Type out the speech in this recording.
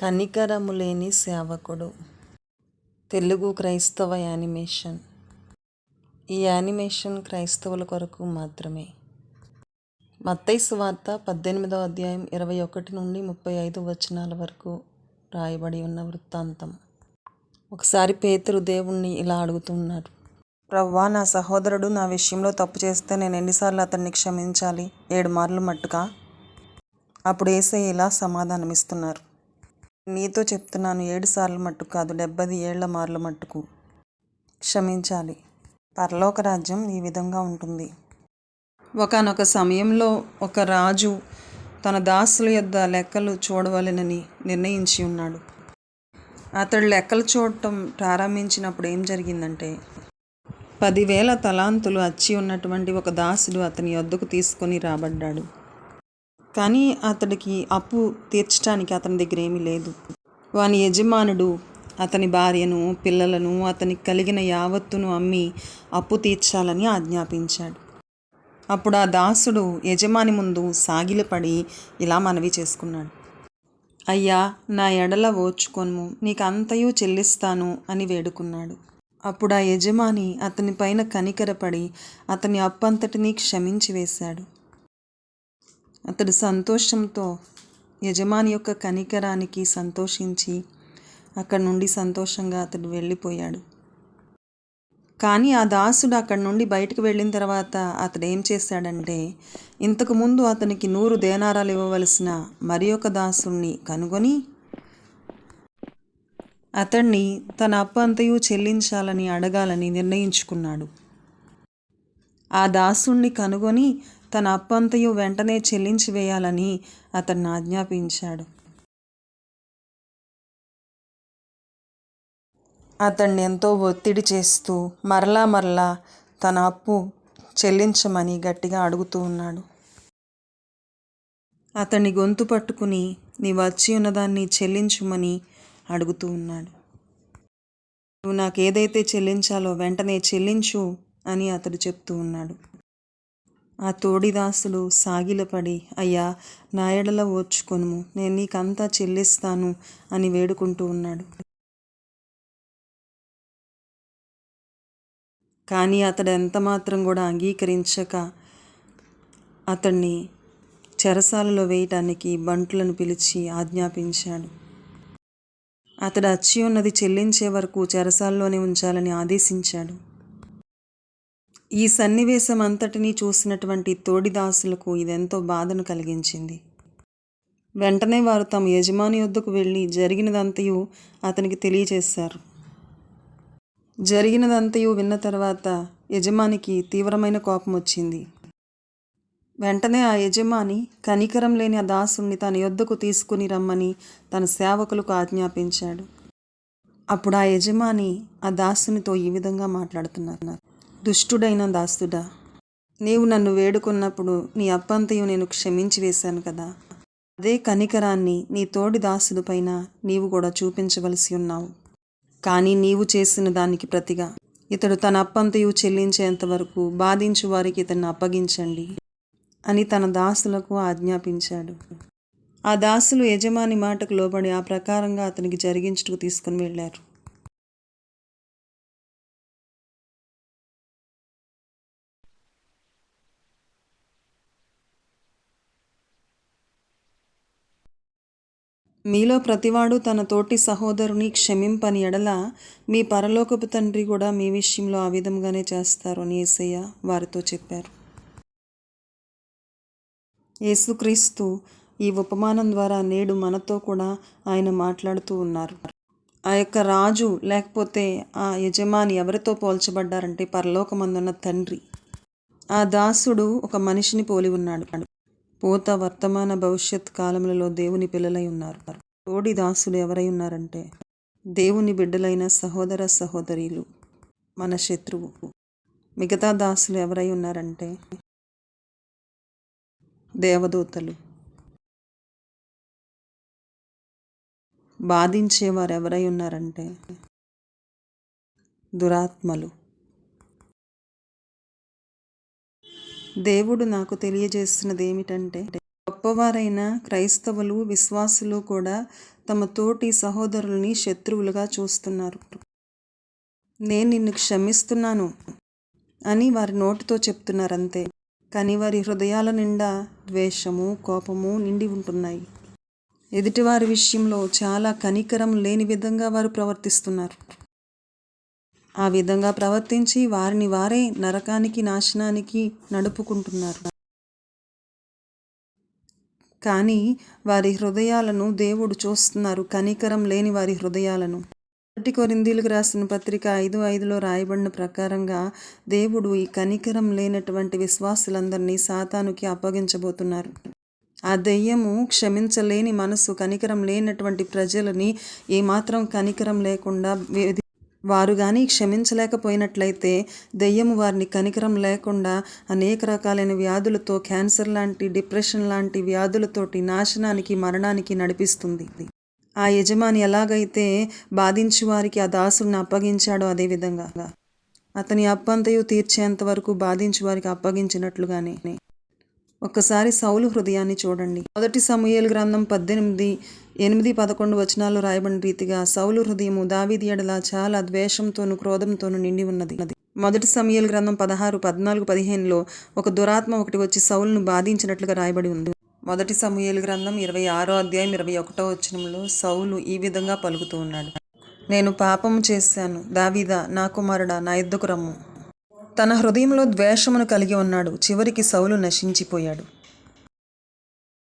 కనికరము లేని సేవకుడు. తెలుగు క్రైస్తవ యానిమేషన్. ఈ యానిమేషన్ క్రైస్తవుల కొరకు మాత్రమే. మత్తైసు వార్త పద్దెనిమిదవ అధ్యాయం ఇరవై ఒకటి నుండి ముప్పై ఐదు వచనాల వరకు రాయబడి ఉన్న వృత్తాంతం. ఒకసారి పేతురు దేవుణ్ణి ఇలా అడుగుతున్నాడు. ప్రవ్వా నా సహోదరుడు నా విషయంలో తప్పు చేస్తే నేను ఎన్నిసార్లు అతన్ని క్షమించాలి? ఏడు మార్లు మట్టుగా అప్పుడు ఏసై ఇలా సమాధానమిస్తున్నారు. నీతో చెప్తున్నాను ఏడు సార్లు మట్టుకు కాదు డెబ్బది ఏళ్ళ మార్లు మట్టుకు. క్షమించాలి. పరలోక రాజ్యం ఈ విధంగా ఉంటుంది. ఒకనొక సమయంలో ఒక రాజు తన దాసుల యొద్ద లెక్కలు చూడవలెనని నిర్ణయించి ఉన్నాడు. అతడు లెక్కలు చూడటం ప్రారంభించినప్పుడు ఏం జరిగిందంటే పదివేల తలాంతులు అచ్చి ఉన్నటువంటి ఒక దాసుడు అతని వద్దకు తీసుకొని రాబడ్డాడు. కానీ అతడికి అప్పు తీర్చడానికి అతని దగ్గర ఏమీ లేదు. వాని యజమానుడు అతని భార్యను పిల్లలను అతనికి కలిగిన యావత్తును అమ్మి అప్పు తీర్చాలని ఆజ్ఞాపించాడు. అప్పుడు ఆ దాసుడు యజమాని ముందు సాగిలపడి ఇలా మనవి చేసుకున్నాడు. అయ్యా నా ఎడల ఓచుకొను నీకు అంతయు చెల్లిస్తాను అని వేడుకున్నాడు. అప్పుడు ఆ యజమాని అతని పైన కనికరపడి అతని అప్పంతటినీ క్షమించి వేశాడు. అతడు సంతోషంతో యజమాని యొక్క కనికరానికి సంతోషించి అక్కడి నుండి సంతోషంగా అతడు వెళ్ళిపోయాడు. కానీ ఆ దాసుడు అక్కడి నుండి బయటకు వెళ్ళిన తర్వాత అతడు ఏం చేశాడంటే ఇంతకుముందు అతనికి నూరు దేనారాలు ఇవ్వవలసిన మరి ఒక దాసుణ్ణి కనుగొని అతన్ని తన అప్పు అంతయు చెల్లించాలని అడగాలని నిర్ణయించుకున్నాడు. ఆ దాసుణ్ణి కనుగొని తన అప్పంతయు వెంటనే చెల్లించి వేయాలని అతన్ని ఆజ్ఞాపించాడు. అతన్ని ఎంతో ఒత్తిడి చేస్తూ మరలా మరలా తన అప్పు చెల్లించమని గట్టిగా అడుగుతూ ఉన్నాడు. అతన్ని గొంతు పట్టుకుని నీ వచ్చి ఉన్నదాన్ని చెల్లించుమని అడుగుతూ ఉన్నాడు. నువ్వు నాకు ఏదైతే చెల్లించాలో వెంటనే చెల్లించు అని అతడు చెప్తూ ఉన్నాడు. ఆ తోడిదాసులు సాగిలపడి అయ్యా నా ఎడల ఓర్చుకొనుము నేను నీకంతా చెల్లిస్తాను అని వేడుకుంటూ ఉన్నాడు. కానీ అతడు ఎంత మాత్రం కూడా అంగీకరించక అతన్ని చెరసాలలో వేయటానికి బంటులను పిలిచి ఆజ్ఞాపించాడు. అతడు అచ్చి ఉన్నది చెల్లించే వరకు చెరసాల్లోనే ఉంచాలని ఆదేశించాడు. ఈ సన్నివేశం అంతటినీ చూసినటువంటి తోడిదాసులకు ఇదెంతో బాధను కలిగించింది. వెంటనే వారు తమ యజమాని వద్దకు వెళ్ళి జరిగినదంతయు అతనికి తెలియజేశారు జరిగినదంతయు విన్న తర్వాత యజమానికి తీవ్రమైన కోపం వచ్చింది. వెంటనే ఆ యజమాని కనికరం లేని ఆ దాసుని తన యొద్దకు తీసుకుని రమ్మని తన సేవకులకు ఆజ్ఞాపించాడు. అప్పుడు ఆ యజమాని ఆ దాసునితో ఈ విధంగా మాట్లాడుతున్నారు. దుష్టుడైన దాసుడా నీవు నన్ను వేడుకున్నప్పుడు నీ అప్పంతయు నేను క్షమించి వేశాను కదా. అదే కనికరాన్ని నీ తోడి దాసుడు పైన నీవు కూడా చూపించవలసి ఉన్నావు. కానీ నీవు చేసిన దానికి ప్రతిగా ఇతడు తన అప్పంతయు చెల్లించేంత వరకు బాధించు వారికి ఇతన్ని అప్పగించండి అని తన దాసులకు ఆజ్ఞాపించాడు. ఆ దాసులు యజమాని మాటకు లోబడి ఆ ప్రకారంగా అతనికి జరిగించుటకు తీసుకుని వెళ్ళారు. మీలో ప్రతివాడు తన తోటి సహోదరుని క్షమింపని ఎడల మీ పరలోకపు తండ్రి కూడా మీ విషయంలో ఆ విధంగానే చేస్తారు అని ఏసయ్య వారితో చెప్పారు. యేసుక్రీస్తు ఈ ఉపమానం ద్వారా నేడు మనతో కూడా ఆయన మాట్లాడుతూ ఉన్నారు. ఆ యొక్క రాజు లేకపోతే ఆ యజమాని ఎవరితో పోల్చబడ్డారంటే పరలోకమందున్న తండ్రి. ఆ దాసుడు ఒక మనిషిని పోలి ఉన్నాడు. పోత వర్తమాన భవిష్యత్ కాలములలో దేవుని పిల్లలై ఉన్నారు. తోడి దాసులు ఎవరై ఉన్నారంటే దేవుని బిడ్డలైన సహోదర సహోదరీలు మన శత్రువు. మిగతా దాసులు ఎవరై ఉన్నారంటే దేవదూతలు. బాధించేవారు ఎవరై ఉన్నారంటే దురాత్మలు. దేవుడు నాకు తెలియజేస్తున్నది ఏమిటంటే గొప్పవారైన క్రైస్తవులు విశ్వాసులు కూడా తమ తోటి సహోదరుల్ని శత్రువులుగా చూస్తున్నారు. నేను నిన్ను క్షమిస్తున్నాను అని వారి నోటితో చెప్తున్నారు అంతే కానీ వారి హృదయాల నిండా ద్వేషము కోపము నిండి ఉంటున్నాయి. ఎదుటివారి విషయంలో చాలా కనికరం లేని విధంగా వారు ప్రవర్తిస్తున్నారు. ఆ విధంగా ప్రవర్తించి వారిని వారే నరకానికి నాశనానికి నడుపుకుంటున్నారు. కానీ వారి హృదయాలను దేవుడు చూస్తున్నారు. కనికరం లేని వారి హృదయాలను. మొదటి కొరిందీలకు రాసిన పత్రిక ఐదు ఐదులో రాయబడిన ప్రకారంగా దేవుడు ఈ కనికరం లేనటువంటి విశ్వాసులందరినీ సాతానుకి అప్పగించబోతున్నారు. ఆ దెయ్యము క్షమించలేని మనసు కనికరం లేనటువంటి ప్రజలని ఏమాత్రం కనికరం లేకుండా వారు కానీ క్షమించలేకపోయినట్లయితే దెయ్యము వారిని కనికరం లేకుండా అనేక రకాలైన వ్యాధులతో క్యాన్సర్ లాంటి డిప్రెషన్ లాంటి వ్యాధులతోటి నాశనానికి మరణానికి నడిపిస్తుంది. ఆ యజమాని ఎలాగైతే బాధించి వారికి ఆ దాసుని అప్పగించాడో అదేవిధంగా అతని అప్పంతయు తీర్చేంత వరకు బాధించి వారికి అప్పగించినట్లుగానే. ఒక్కసారి సౌలు హృదయాన్ని చూడండి. మొదటి సమూయేలు గ్రంథం పద్దెనిమిది ఎనిమిది పదకొండు వచనాలు రాయబడిన రీతిగా సౌలు హృదయము దావీది ఎడల చాలా ద్వేషంతోను క్రోధంతోను నిండి ఉన్నది. మొదటి సమయల గ్రంథం పదహారు పద్నాలుగు పదిహేనులో ఒక దురాత్మ ఒకటి వచ్చి సౌలును బాధించినట్లుగా రాయబడి ఉంది. మొదటి సమయల గ్రంథం ఇరవై ఆరో అధ్యాయం ఇరవై ఒకటో వచనంలో సౌలు ఈ విధంగా పలుకుతూ ఉన్నాడు. నేను పాపము చేశాను. దావీదా నా కుమారుడా నా ఇద్దకు రమ్ము. తన హృదయంలో ద్వేషమును కలిగి ఉన్నాడు. చివరికి సౌలు నశించిపోయాడు.